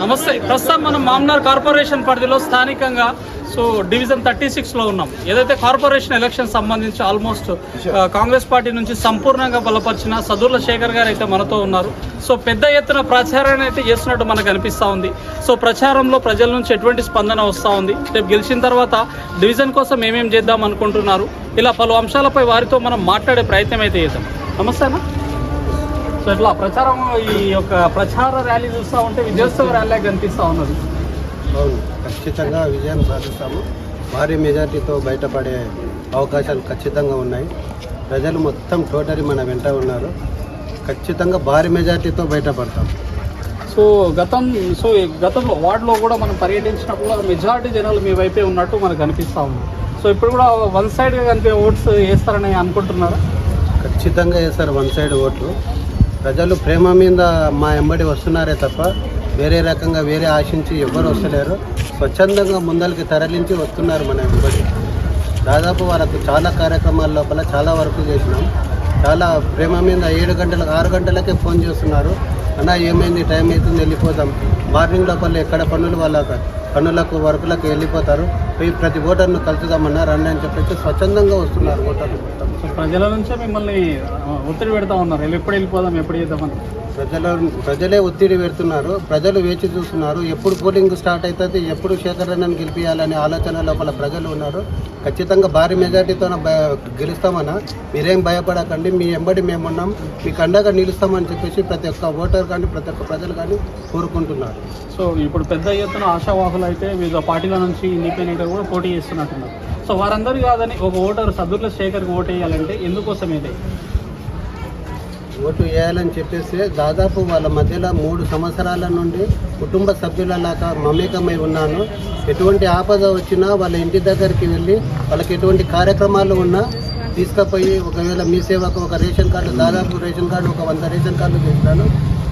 నమస్తే ప్రస్తుతం మనం మామ్నార్ కార్పొరేషన్ పరిధిలో స్థానికంగా సో డివిజన్ థర్టీ సిక్స్లో ఉన్నాం. ఏదైతే కార్పొరేషన్ ఎలక్షన్ సంబంధించి ఆల్మోస్ట్ కాంగ్రెస్ పార్టీ నుంచి సంపూర్ణంగా బలపరిచిన సదూర్ల శేఖర్ గారు అయితే మనతో ఉన్నారు. సో పెద్ద ఎత్తున ప్రచారాన్ని అయితే చేస్తున్నట్టు మనకు అనిపిస్తూ ఉంది. సో ప్రచారంలో ప్రజల నుంచి ఎటువంటి స్పందన వస్తూ ఉంది. రేపు గెలిచిన తర్వాత డివిజన్ కోసం ఏమేం చేద్దాం అనుకుంటున్నారు? ఇలా పలు అంశాలపై వారితో మనం మాట్లాడే ప్రయత్నం అయితే చేద్దాం. నమస్తే అన్న. సో ఇట్లా ప్రచారం ఈ యొక్క ప్రచార ర్యాలీ చూస్తూ ఉంటే విజయోత్సవ ర్యాలీ కనిపిస్తూ ఉన్నది. ఖచ్చితంగా విజయం సాధిస్తాము. భారీ మెజార్టీతో బయటపడే అవకాశాలు ఖచ్చితంగా ఉన్నాయి. ప్రజలు మొత్తం టోటరీ మన వెంట ఉన్నారు. ఖచ్చితంగా భారీ మెజార్టీతో బయటపడతాం. సో గతం సో గతంలో వార్డులో కూడా మనం పర్యటించినప్పుడు మెజారిటీ జనాలు మీ వైపే ఉన్నట్టు మనకు అనిపిస్తూ ఉంది. సో ఇప్పుడు కూడా వన్ సైడ్గా కనిపే ఓట్స్ వేస్తారని అనుకుంటున్నారా? ఖచ్చితంగా వేస్తారు వన్ సైడ్ ఓట్లు. ప్రజలు ప్రేమ మీద మా ఎంబడి వస్తున్నారే తప్ప వేరే రకంగా వేరే ఆశించి ఎవరు వస్తలేరు. స్వచ్ఛందంగా ముందలకి తరలించి వస్తున్నారు మన ఎంబడి దాదాపు వాళ్ళకు చాలా కార్యక్రమాల లోపల చాలా వరకు చేసినాం. చాలా ప్రేమ మీద ఏడు గంటలకు ఆరు గంటలకే ఫోన్ చేస్తున్నారు. అన్న ఏమైంది? టైం అవుతుంది వెళ్ళిపోదాం. మార్నింగ్ లోపల ఎక్కడ పనులు వాళ్ళ పనులకు వర్కులకు వెళ్ళిపోతారు. పోయి ప్రతి ఓటర్ను కలుసుదామన్నా రండి అని చెప్పేసి స్వచ్ఛందంగా వస్తున్నారు ఓటర్లు ప్రజల నుంచే మిమ్మల్ని ఒత్తిడి పెడతా ఉన్నారు. "వెళ్ళి ఎప్పుడు వెళ్ళిపోదాం ఎప్పుడు చేద్దామని. ప్రజల ప్రజలే ఒత్తిడి పెడుతున్నారు ప్రజలు వేచి చూస్తున్నారు. ఎప్పుడు పోలింగ్ స్టార్ట్ అవుతుంది ఎప్పుడు శేఖర్ అన్నని గెలిపించాలనే ఆలోచన లోపల ప్రజలు ఉన్నారు. ఖచ్చితంగా భారీ మెజార్టీతో గెలుస్తామన్నా మీరేం భయపడకండి మీ ఎంబడి మేమున్నాం మీకు అండగా నిలుస్తామని చెప్పేసి ప్రతి ఒక్క ఓటర్ కానీ ప్రతి ఒక్క ప్రజలు కానీ కోరుకుంటున్నారు. సో ఇప్పుడు పెద్ద ఎత్తున ఆశావాహులు అయితే వివిధ పార్టీల నుంచి ఇండిపెండెంట్ కూడా పోటీ చేస్తున్నట్టున్నారు. సో వారందరూ కాదని ఒక ఓటర్ సదుర్ల శేఖర్కి ఓటు వేయాలంటే ఎందుకోసం ఇది ఓటు వేయాలని చెప్పేసి దాదాపు వాళ్ళ మధ్యలో మూడు సంవత్సరాల నుండి కుటుంబ సభ్యులలాగా మమేకమై ఉన్నాను. ఎటువంటి ఆపద వచ్చినా వాళ్ళ ఇంటి దగ్గరికి వెళ్ళి వాళ్ళకి ఎటువంటి కార్యక్రమాలు ఉన్నా తీసుకుపోయి ఒకవేళ మీ సేవకు ఒక రేషన్ కార్డు దాదాపు రేషన్ కార్డు ఒక వంద రేషన్ కార్డు చేస్తాను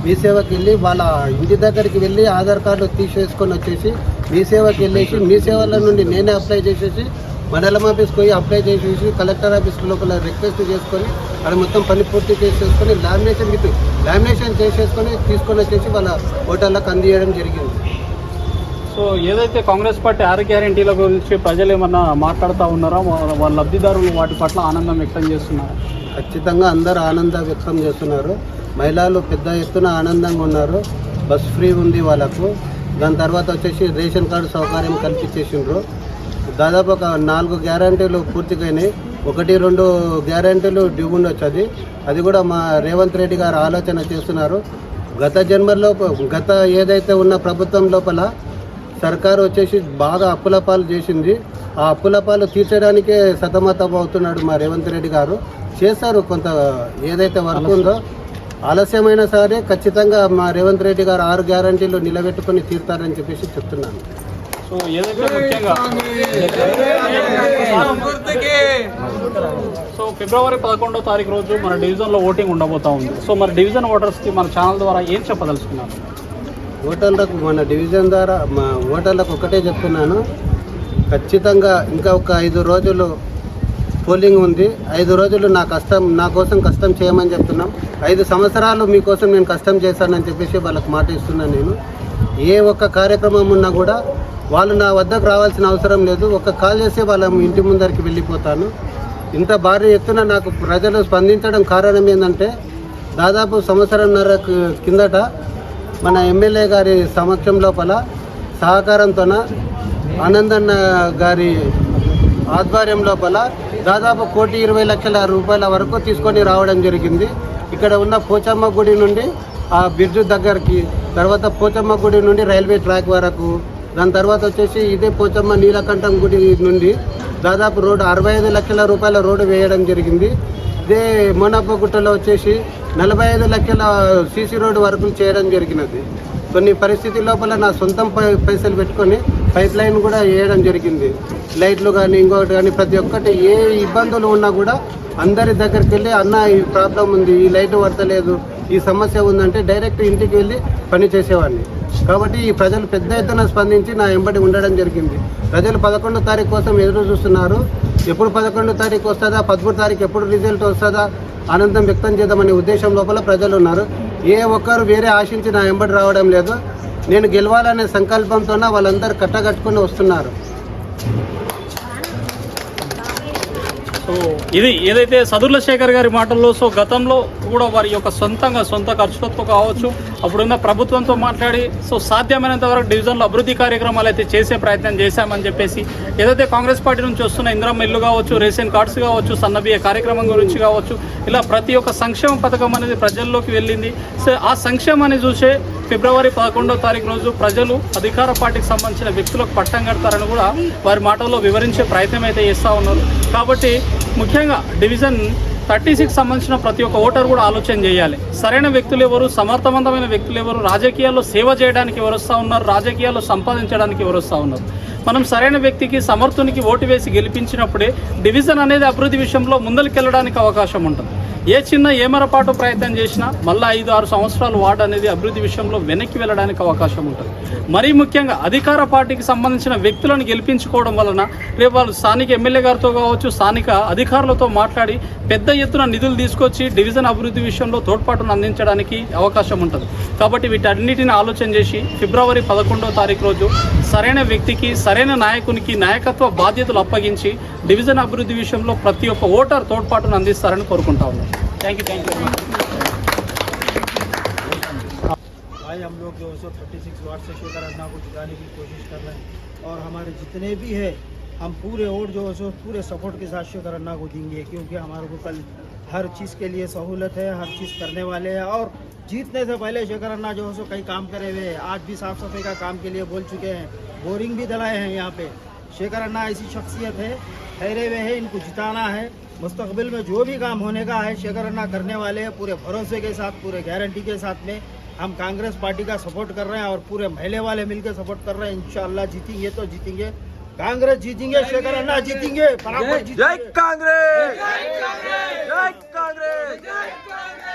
మీ సేవకి వెళ్ళి వాళ్ళ ఇంటి దగ్గరికి వెళ్ళి ఆధార్ కార్డు తీసేసుకొని వచ్చేసి మీ సేవకి వెళ్ళేసి మీ సేవల నుండి నేనే అప్లై చేసేసి మండలం ఆఫీస్కి పోయి అప్లై చేసేసి కలెక్టర్ ఆఫీస్ లోపల రిక్వెస్ట్ చేసుకొని అక్కడ మొత్తం పని పూర్తి చేసేసుకొని లామినేషన్ విత్ లామినేషన్ చేసేసుకొని తీసుకొని వచ్చేసి వాళ్ళ ఓటర్లకు అందియడం జరిగింది. సో ఏదైతే కాంగ్రెస్ పార్టీ ఆరు గ్యారంటీల గురించి ప్రజలు ఏమన్నా మాట్లాడుతూ ఉన్నారో? వాళ్ళ లబ్ధిదారులు వాటి పట్ల ఆనందం వ్యక్తం చేస్తున్నారు? ఖచ్చితంగా అందరూ ఆనందం వ్యక్తం చేస్తున్నారు. మహిళలు పెద్ద ఎత్తున ఆనందంగా ఉన్నారు. బస్ ఫ్రీ ఉంది వాళ్ళకు. దాని తర్వాత వచ్చేసి రేషన్ కార్డు సౌకర్యం కల్పించేసిండ్రు. దాదాపు ఒక నాలుగు గ్యారంటీలు పూర్తిగాయినాయి ఒకటి రెండు గ్యారంటీలు డ్యూ ఉండొచ్చు అది. అది కూడా మా రేవంత్ రెడ్డి గారు ఆలోచన చేస్తున్నారు. గత జన్మలో గత ఏదైతే ఉన్న ప్రభుత్వం లోపల సర్కారు వచ్చేసి బాగా అప్పుల పాలు చేసింది. ఆ అప్పుల పాలు తీర్చడానికే సతమతం అవుతున్నాడు మా రేవంత్ రెడ్డి గారు. చేస్తారు కొంత ఏదైతే వర్క్ ఉందో. ఆలస్యమైనా సరే ఖచ్చితంగా మా రేవంత్ రెడ్డి గారు ఆరు గ్యారంటీలు నిలబెట్టుకొని తీరుతారని చెప్పేసి చెప్తున్నాను. సో ఏదైతే ముఖ్యంగా? సో ఫిబ్రవరి పదకొండో తారీఖు రోజు మన డివిజన్లో ఓటింగ్ ఉండబోతా ఉంది. సో మన డివిజన్ ఓటర్స్కి మన ఛానల్ ద్వారా ఏం చెప్పదలుచుకున్నారు? ఓటర్లకు మన డివిజన్ ద్వారా మా ఓటర్లకు ఒకటే చెప్తున్నాను. ఖచ్చితంగా ఇంకా ఒక ఐదు రోజులు పోలింగ్ ఉంది. ఐదు రోజులు నా కష్టం నా కోసం కష్టం చేయమని చెప్తున్నాం. ఐదు సంవత్సరాలు మీకోసం నేను కష్టం చేశానని చెప్పేసి వాళ్ళకి మాట ఇస్తున్నాను నేను. ఏ ఒక్క కార్యక్రమం ఉన్నా కూడా వాళ్ళు నా వద్దకు రావాల్సిన అవసరం లేదు. ఒక కాల్ చేసి వాళ్ళ ఇంటి ముందరికి వెళ్ళిపోతాను. ఇంత భారీ ఎత్తున నాకు ప్రజలు స్పందించడం కారణం ఏంటంటే దాదాపు సంవత్సరంన్నర కిందట మన ఎమ్మెల్యే గారి సమక్షం లోపల సహకారంతోన ఆనందన్న గారి ఆధ్వర్యం లోపల దాదాపు కోటి ఇరవై లక్షల రూపాయల వరకు తీసుకొని రావడం జరిగింది. ఇక్కడ ఉన్న పోచమ్మ గుడి నుండి ఆ బిర్జు దగ్గరికి తర్వాత పోచమ్మ గుడి నుండి రైల్వే ట్రాక్ వరకు దాని తర్వాత వచ్చేసి ఇదే పోచమ్మ నీలకంఠం గుడి నుండి దాదాపు రోడ్డు అరవై ఐదు లక్షల రూపాయల రోడ్డు వేయడం జరిగింది. ఇదే మోనప్పగుట్టలో వచ్చేసి నలభై ఐదు లక్షల సీసీ రోడ్డు వరకు చేయడం జరిగినది. కొన్ని పరిస్థితి లోపల నా సొంతం పై- పైసలు పెట్టుకొని పైప్ లైన్ కూడా వేయడం జరిగింది. లైట్లు కానీ ఇంకొకటి కానీ ప్రతి ఒక్కటి ఏ ఇబ్బందులు ఉన్నా కూడా అందరి దగ్గరికి వెళ్ళి అన్న ఈ ప్రాబ్లం ఉంది ఈ లైట్ వర్తలేదు ఈ సమస్య ఉందంటే డైరెక్ట్ ఇంటికి వెళ్ళి పని చేసేవాడిని. కాబట్టి ఈ ప్రజలు పెద్ద ఎత్తున స్పందించి నా ఎంబడి ఉండడం జరిగింది. ప్రజలు పదకొండో తారీఖు కోసం ఎదురు చూస్తున్నారు. ఎప్పుడు పదకొండో తారీఖు వస్తుందా పదమూడు తారీఖు ఎప్పుడు రిజల్ట్ వస్తుందా ఆనందం వ్యక్తం చేద్దామనే ఉద్దేశం లోపల ప్రజలు ఉన్నారు. ఏ ఒక్కరు వేరే ఆశించి నా వెంబడి రావడం లేదు. నేను గెలవాలనే సంకల్పంతోన వాళ్ళందరూ కట్టగట్టుకుని వస్తున్నారు. సో ఇది ఏదైతే సదుర్ల శేఖర్ గారి మాటల్లో సో గతంలో కూడా వారి యొక్క సొంతంగా సొంత ఖర్చులతో కావచ్చు అప్పుడున్న ప్రభుత్వంతో మాట్లాడి సో సాధ్యమైనంత వరకు డివిజన్లో అభివృద్ధి కార్యక్రమాలు అయితే చేసే ప్రయత్నం చేశామని చెప్పేసి ఏదైతే కాంగ్రెస్ పార్టీ నుంచి వస్తున్న ఇందిరమ్మ ఇల్లు కావచ్చు రేషన్ కార్డ్స్ కావచ్చు సన్నబియ్య కార్యక్రమం గురించి కావచ్చు ఇలా ప్రతి ఒక్క సంక్షేమ పథకం అనేది ప్రజల్లోకి వెళ్ళింది. సో ఆ సంక్షేమాన్ని చూసే ఫిబ్రవరి పదకొండో తారీఖు రోజు ప్రజలు అధికార పార్టీకి సంబంధించిన వ్యక్తులకు పట్టం కడతారని కూడా వారి మాటల్లో వివరించే ప్రయత్నం అయితే చేస్తూ ఉన్నారు. కాబట్టి ముఖ్యంగా డివిజన్ థర్టీ సిక్స్ సంబంధించిన ప్రతి ఒక్క ఓటర్ కూడా ఆలోచన చేయాలి. సరైన వ్యక్తులు ఎవరు? సమర్థవంతమైన వ్యక్తులు ఎవరు? రాజకీయాల్లో సేవ చేయడానికి ఎవరు వస్తూ ఉన్నారు? రాజకీయాల్లో సంపాదించడానికి ఎవరు వస్తూ ఉన్నారు? మనం సరైన వ్యక్తికి సమర్థునికి ఓటు వేసి గెలిపించినప్పుడే డివిజన్ అనేది అభివృద్ధి విషయంలో ముందరికెళ్ళడానికి అవకాశం ఉంటుంది. ఏ చిన్న ఏమరపాటు ప్రయత్నం చేసినా మళ్ళీ ఐదు ఆరు సంవత్సరాలు వార్డు అనేది అభివృద్ధి విషయంలో వెనక్కి వెళ్ళడానికి అవకాశం ఉంటుంది. మరీ ముఖ్యంగా అధికార పార్టీకి సంబంధించిన వ్యక్తులను గెలిపించుకోవడం వలన రేపు వాళ్ళు స్థానిక ఎమ్మెల్యే గారితో కావచ్చు స్థానిక అధికారులతో మాట్లాడి పెద్ద ఎత్తున నిధులు తీసుకొచ్చి డివిజన్ అభివృద్ధి విషయంలో తోడ్పాటును అందించడానికి అవకాశం ఉంటుంది. కాబట్టి వీటన్నిటిని ఆలోచన చేసి ఫిబ్రవరి పదకొండవ తారీఖు రోజు సరైన వ్యక్తికి సరైన నాయకునికి నాయకత్వ బాధ్యతలు అప్పగించి డివిజన్ అభివృద్ధి విషయంలో ప్రతి ఒక్క ఓటర్ తోడ్పాటును అందిస్తారని కోరుకుంటా ఉన్నాను థ్యాంక్ యూ థ్యాంక్ యూ आज हम लोग जो है सो थर्टी सिक्स वार्ड से शेखर अन्ना को जिताने की कोशिश कर रहे हैं और हमारे जितने भी है हम पूरे वोट जो है सो पूरे सपोर्ट के साथ शेखर अन्ना को देंगे क्योंकि हमारे को कल हर चीज़ के लिए सहूलत है हर चीज़ करने वाले हैं और जीतने से पहले शेखर अन्ना जो है सो कई काम करे हुए हैं आज भी साफ़ सफाई का काम के लिए बोल चुके हैं बोरिंग भी डलाए हैं यहाँ पे शेखर अन्ना ऐसी शख्सियत है ठहरे हुए हैं इनको जिताना है। मुस्तबिल में जो भी काम होने का है शेखर अन्ना करने वाले हैं पूरे भरोसे के साथ पूरे गारंटी के साथ में हम कांग्रेस पार्टी का सपोर्ट कर रहे हैं और पूरे महिला वाले मिलकर सपोर्ट कर रहे हैं। इंशाल्लाह जीतेंगे तो जीतेंगे। कांग्रेस जीतेंगे शेखर अन्ना जीतेंगे। बराबर जय कांग्रेस। जय कांग्रेस।